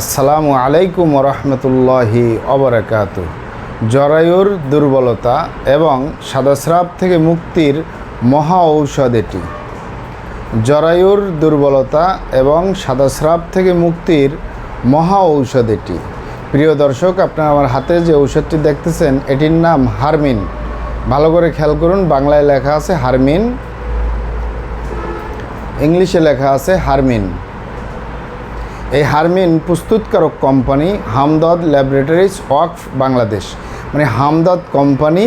আসসালামু আলাইকুম রহমতুল্লাহি অবরাকাত জরায়ুর দুর্বলতা এবং সাদাস্রাব থেকে মুক্তির মহা ঔষধ এটি। জরায়ুর দুর্বলতা এবং সাদাস্রাব থেকে মুক্তির মহা ঔষধ এটি। প্রিয় দর্শক, আপনারা আমার হাতে যে ঔষধটি দেখতেছেন, এটির নাম হারমিন। ভালো করে খেয়াল করুন, বাংলায় লেখা আছে হারমিন, ইংলিশে লেখা আছে হারমিন। এই হারমিন প্রস্তুতকারক কোম্পানি হামদদ ল্যাবরেটরিজ ওয়াকফ বাংলাদেশ। মানে হামদদ কোম্পানি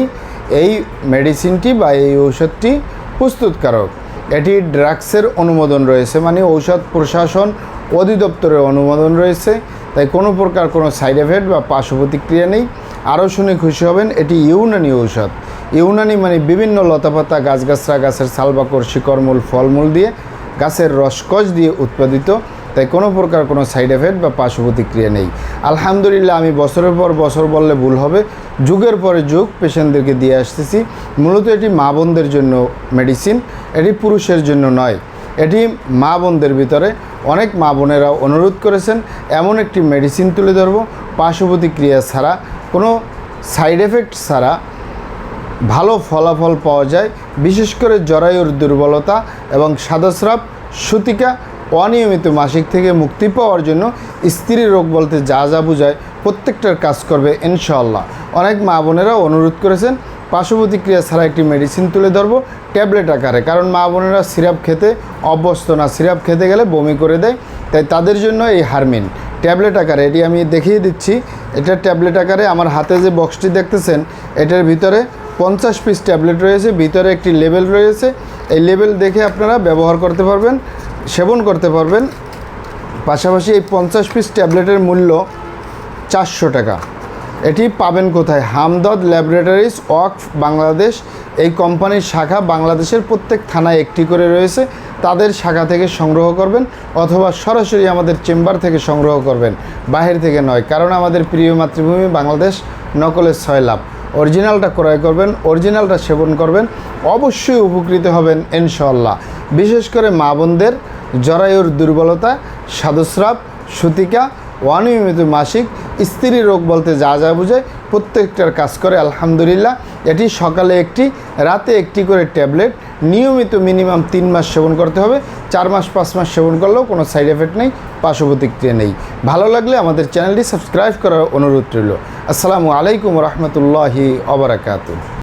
এই মেডিসিনটি বা এই ঔষধটি প্রস্তুতকারক। এটি ড্রাগসের অনুমোদন রয়েছে মানে ঔষধ প্রশাসন অধিদপ্তরের অনুমোদন রয়েছে। তাই কোনো প্রকার কোনো সাইড এফেক্ট বা পার্শ্ব প্রতিক্রিয়া নেই। আরও শুনে খুশি হবেন, এটি ইউনানি ঔষধ। ইউনানি মানে বিভিন্ন লতাপাতা, গাছগাছরা, গাছের সালবাকর, শিকড়মূল, ফলমূল দিয়ে গাছের রসকস দিয়ে উৎপাদিত তাই কোনো প্রকার কোনো সাইড এফেক্ট বা পার্শ্ব প্রতিক্রিয়া নেই। আলহামদুলিল্লাহ, আমি বছরের পর বছর বললে ভুল হবে। যুগের পরে যুগ পেশেন্টদেরকে দিয়ে আসতেছি। মূলত এটি মা বোনদের জন্য মেডিসিন এটি পুরুষের জন্য নয়। এটি মা বোনদের ভিতরে অনেক মা বোনেরা অনুরোধ করেছেন, এমন একটি মেডিসিন তুলে ধরবো। পার্শ্ব প্রতিক্রিয়া ছাড়া, কোনো সাইড এফেক্ট ছাড়া ভালো ফলাফল পাওয়া যায়। বিশেষ করে জরায়ুর দুর্বলতা এবং সাদাস্রাব সুতিকা অনিয়মিত মাসিক থেকে মুক্তি পাওয়ার জন্য স্ত্রী রোগ বলতে যা যা বোঝায় প্রত্যেকটার কাজ করবে ইনশাল্লাহ অনেক মা বোনেরা অনুরোধ করেছেন পার্শ্ব প্রতিক্রিয়া ছাড়া একটি মেডিসিন তুলে ধরবো ট্যাবলেট আকারে। কারণ মা বোনেরা সিরাপ খেতে অভ্যস্ত না, সিরাপ খেতে গেলে বমি করে দেয়, তাই তাদের জন্য এই হারমিন। ট্যাবলেট আকারে, এটি আমি দেখিয়ে দিচ্ছি। এটা ট্যাবলেট আকারে, আমার হাতে যে বক্সটি দেখতেছেন, এটার ভিতরে পঞ্চাশ পিস ট্যাবলেট রয়েছে, ভিতরে একটি লেবেল রয়েছে। এই লেবেল দেখে আপনারা ব্যবহার করতে পারবেন। সেবন করতে পারবেন। পাশাপাশি এই পঞ্চাশ পিস ট্যাবলেটের মূল্য চারশো টাকা। এটি পাবেন কোথায়? হামদদ ল্যাবরেটরিজ ওয়াকফ বাংলাদেশ। এই কোম্পানির শাখা বাংলাদেশের প্রত্যেক থানায় একটি করে রয়েছে। তাদের শাখা থেকে সংগ্রহ করবেন অথবা সরাসরি আমাদের চেম্বার থেকে সংগ্রহ করবেন। বাহির থেকে নয়, কারণ আমাদের প্রিয় মাতৃভূমি বাংলাদেশ নকলের ছয় লাভ। অরিজিনালটা ক্রয় করবেন, অরিজিনালটা সেবন করবেন। অবশ্যই উপকৃত হবেন ইনশাল্লাহ বিশেষ করে মা বোনদের জরায়ুর দুর্বলতা সাদস্রাব সুতিকা, অনিয়মিত মাসিক, স্ত্রী রোগ বলতে যা যা বোঝায়, প্রত্যেকটার কাজ করে, আলহামদুলিল্লাহ। এটি সকালে একটি, রাতে একটি করে ট্যাবলেট, নিয়মিত মিনিমাম তিন মাস সেবন করতে হবে, চার মাস, পাঁচ মাস সেবন করলেও কোনো সাইড এফেক্ট নেই পার্শ্ব নেই। ভালো লাগলে আমাদের চ্যানেলটি সাবস্ক্রাইব করার অনুরোধ রইল। আসসালামু আলাইকুম রহমতুল্লাহি অবরাকাতু